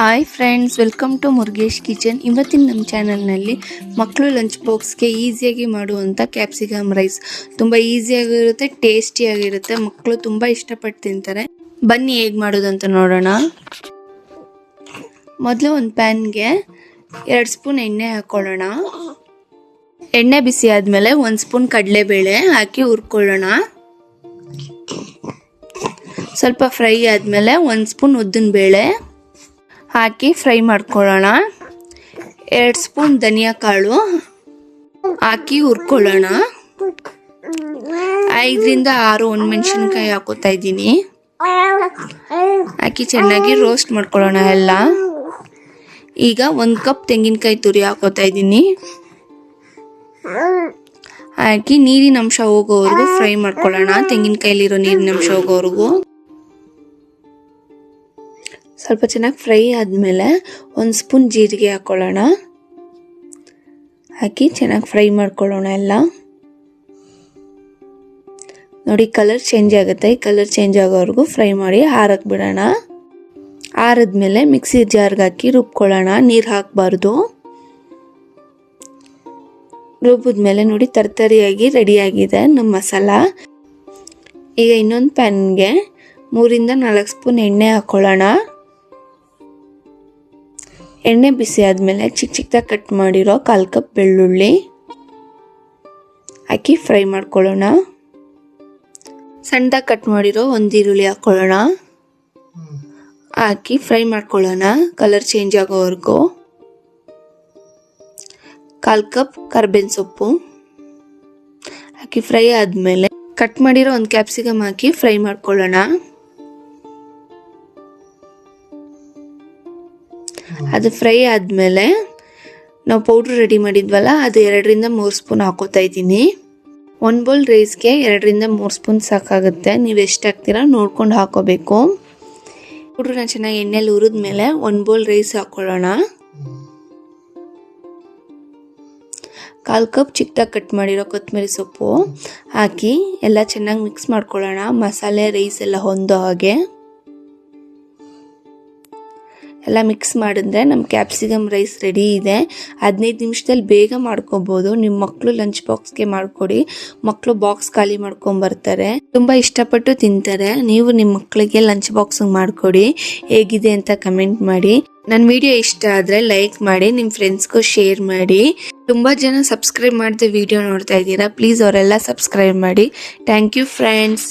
Hi friends welcome to Murugesh kitchen ಇವತ್ತಿನ ನಮ್ಮ ಚಾನಲ್ನಲ್ಲಿ ಮಕ್ಕಳು ಲಂಚ್ ಬಾಕ್ಸ್ಗೆ ಈಸಿಯಾಗಿ ಮಾಡುವಂಥ ಕ್ಯಾಪ್ಸಿಕಮ್ ರೈಸ್ ತುಂಬ ಈಸಿಯಾಗಿರುತ್ತೆ ಟೇಸ್ಟಿಯಾಗಿರುತ್ತೆ ಮಕ್ಕಳು ತುಂಬ ಇಷ್ಟಪಟ್ಟು ತಿಂತಾರೆ. ಬನ್ನಿ ಹೇಗೆ ಮಾಡೋದಂತ ನೋಡೋಣ. ಮೊದಲು ಒಂದು ಪ್ಯಾನ್ಗೆ ಎರಡು ಸ್ಪೂನ್ ಎಣ್ಣೆ ಹಾಕ್ಕೊಳ್ಳೋಣ ಎಣ್ಣೆ ಬಿಸಿ ಆದಮೇಲೆ ಒಂದು ಸ್ಪೂನ್ ಕಡಲೆಬೇಳೆ ಹಾಕಿ ಹುರ್ಕೊಳ್ಳೋಣ. ಸ್ವಲ್ಪ ಫ್ರೈ ಆದಮೇಲೆ ಒಂದು ಸ್ಪೂನ್ ಉದ್ದಿನ ಬೇಳೆ ಹಾಕಿ ಫ್ರೈ ಮಾಡ್ಕೊಳ್ಳೋಣ. ಎರಡು ಸ್ಪೂನ್ ಧನಿಯಾ ಕಾಳು ಹಾಕಿ ಹುರ್ಕೊಳ್ಳೋಣ. ಐದರಿಂದ ಆರು ಒಂದು ಮೆಣಸಿನ್ಕಾಯಿ ಹಾಕೋತಾ ಇದ್ದೀನಿ. ಹಾಕಿ ಚೆನ್ನಾಗಿ ರೋಸ್ಟ್ ಮಾಡ್ಕೊಳ್ಳೋಣ ಎಲ್ಲ. ಈಗ ಒಂದು ಕಪ್ ತೆಂಗಿನಕಾಯಿ ತುರಿ ಹಾಕೋತಾ ಇದ್ದೀನಿ. ಹಾಕಿ ನೀರಿನಂಶ ಹೋಗೋವರೆಗೂ ಫ್ರೈ ಮಾಡ್ಕೊಳ್ಳೋಣ. ತೆಂಗಿನಕಾಯಲ್ಲಿರೋ ನೀರಿನಂಶ ಹೋಗೋವರೆಗೂ. ಸ್ವಲ್ಪ ಚೆನ್ನಾಗಿ ಫ್ರೈ ಆದಮೇಲೆ ಒಂದು ಸ್ಪೂನ್ ಜೀರಿಗೆ ಹಾಕ್ಕೊಳ್ಳೋಣ ಹಾಕಿ ಚೆನ್ನಾಗಿ ಫ್ರೈ ಮಾಡ್ಕೊಳ್ಳೋಣ ಎಲ್ಲ. ನೋಡಿ, ಕಲರ್ ಚೇಂಜ್ ಆಗುತ್ತೆ. ಕಲರ್ ಚೇಂಜ್ ಆಗೋವರೆಗೂ ಫ್ರೈ ಮಾಡಿ ಹಾರಕ್ಕೆ ಬಿಡೋಣ. ಆರಿದ್ಮೇಲೆ ಮಿಕ್ಸಿ ಜಾರ್ಗೆ ಹಾಕಿ ರುಬ್ಕೊಳ್ಳೋಣ. ನೀರು ಹಾಕಬಾರ್ದು. ರುಬ್ಬಿದ್ಮೇಲೆ ನೋಡಿ, ತರ್ತರಿಯಾಗಿ ರೆಡಿಯಾಗಿದೆ ನಮ್ಮ ಮಸಾಲ. ಈಗ ಇನ್ನೊಂದು ಪ್ಯಾನ್ಗೆ ಮೂರಿಂದ ನಾಲ್ಕು ಸ್ಪೂನ್ ಎಣ್ಣೆ ಹಾಕ್ಕೊಳ್ಳೋಣ ಎಣ್ಣೆ ಬಿಸಿ ಆದಮೇಲೆ ಚಿಕ್ಕ ಚಿಕ್ಕದಾಗಿ ಕಟ್ ಮಾಡಿರೋ ಕಾಲು ಕಪ್ ಬೆಳ್ಳುಳ್ಳಿ ಹಾಕಿ ಫ್ರೈ ಮಾಡ್ಕೊಳ್ಳೋಣ. ಸಣ್ಣದಾಗಿ ಕಟ್ ಮಾಡಿರೋ ಒಂದು ಈರುಳ್ಳಿ ಹಾಕ್ಕೊಳ್ಳೋಣ ಹಾಕಿ ಫ್ರೈ ಮಾಡ್ಕೊಳ್ಳೋಣ. ಕಲರ್ ಚೇಂಜ್ ಆಗೋವರೆಗೂ. ಕಾಲು ಕಪ್ ಕರ್ಬೇವಿನ ಸೊಪ್ಪು. ಹಾಕಿ ಫ್ರೈ ಆದಮೇಲೆ ಕಟ್ ಮಾಡಿರೋ ಒಂದು ಕ್ಯಾಪ್ಸಿಕಮ್ ಹಾಕಿ ಫ್ರೈ ಮಾಡ್ಕೊಳ್ಳೋಣ. ಅದು ಫ್ರೈ ಆದಮೇಲೆ ನಾವು ಪೌಡ್ರ್ ರೆಡಿ ಮಾಡಿದ್ವಲ್ಲ, ಅದು ಎರಡರಿಂದ ಮೂರು ಸ್ಪೂನ್ ಹಾಕೋತಾ ಇದ್ದೀನಿ. ಒಂದು ಬೌಲ್ ರೈಸ್ಗೆ ಎರಡರಿಂದ ಮೂರು ಸ್ಪೂನ್ ಸಾಕಾಗುತ್ತೆ. ನೀವು ಎಷ್ಟು ಹಾಕ್ತೀರಾ ನೋಡ್ಕೊಂಡು ಹಾಕೋಬೇಕು. ಪೌಡ್ರನ್ನ ಚೆನ್ನಾಗಿ ಎಣ್ಣೆಲಿ ಹುರಿದ್ಮೇಲೆ ಒನ್ ಬೌಲ್ ರೈಸ್ ಹಾಕ್ಕೊಳ್ಳೋಣ ಕಾಲು ಕಪ್ ಚಿಕ್ಕದಾಗಿ ಕಟ್ ಮಾಡಿರೋ ಕೊತ್ತಂಬರಿ ಸೊಪ್ಪು ಹಾಕಿ ಎಲ್ಲ ಚೆನ್ನಾಗಿ ಮಿಕ್ಸ್ ಮಾಡ್ಕೊಳ್ಳೋಣ. ಮಸಾಲೆ, ರೈಸ್ ಎಲ್ಲ ಹೊಂದೋ ಹಾಗೆ. ಎಲ್ಲ ಮಿಕ್ಸ್ ಮಾಡಿದ್ರೆ ನಮ್ಮ ಕ್ಯಾಪ್ಸಿಕಮ್ ರೈಸ್ ರೆಡಿ ಇದೆ. ಹದಿನೈದು ನಿಮಿಷದಲ್ಲಿ ಬೇಗ ಮಾಡ್ಕೊಬೋದು. ನಿಮ್ಮ ಮಕ್ಕಳು ಲಂಚ್ ಬಾಕ್ಸ್ಗೆ ಮಾಡಿಕೊಡಿ. ಮಕ್ಕಳು ಬಾಕ್ಸ್ ಖಾಲಿ ಮಾಡ್ಕೊಂಬರ್ತಾರೆ ತುಂಬ ಇಷ್ಟಪಟ್ಟು ತಿಂತಾರೆ. ನೀವು ನಿಮ್ಮ ಮಕ್ಕಳಿಗೆ ಲಂಚ್ ಬಾಕ್ಸ್ ಮಾಡಿಕೊಡಿ. ಹೇಗಿದೆ ಅಂತ ಕಮೆಂಟ್ ಮಾಡಿ. ನನ್ನ ವಿಡಿಯೋ ಇಷ್ಟ ಆದರೆ ಲೈಕ್ ಮಾಡಿ. ನಿಮ್ಮ ಫ್ರೆಂಡ್ಸ್ಗೂ ಶೇರ್ ಮಾಡಿ. ತುಂಬ ಜನ ಸಬ್ಸ್ಕ್ರೈಬ್ ಮಾಡದೆ ವಿಡಿಯೋ ನೋಡ್ತಾ ಇದ್ದೀರಾ ಪ್ಲೀಸ್ ಅವರೆಲ್ಲ ಸಬ್ಸ್ಕ್ರೈಬ್ ಮಾಡಿ. Thank you friends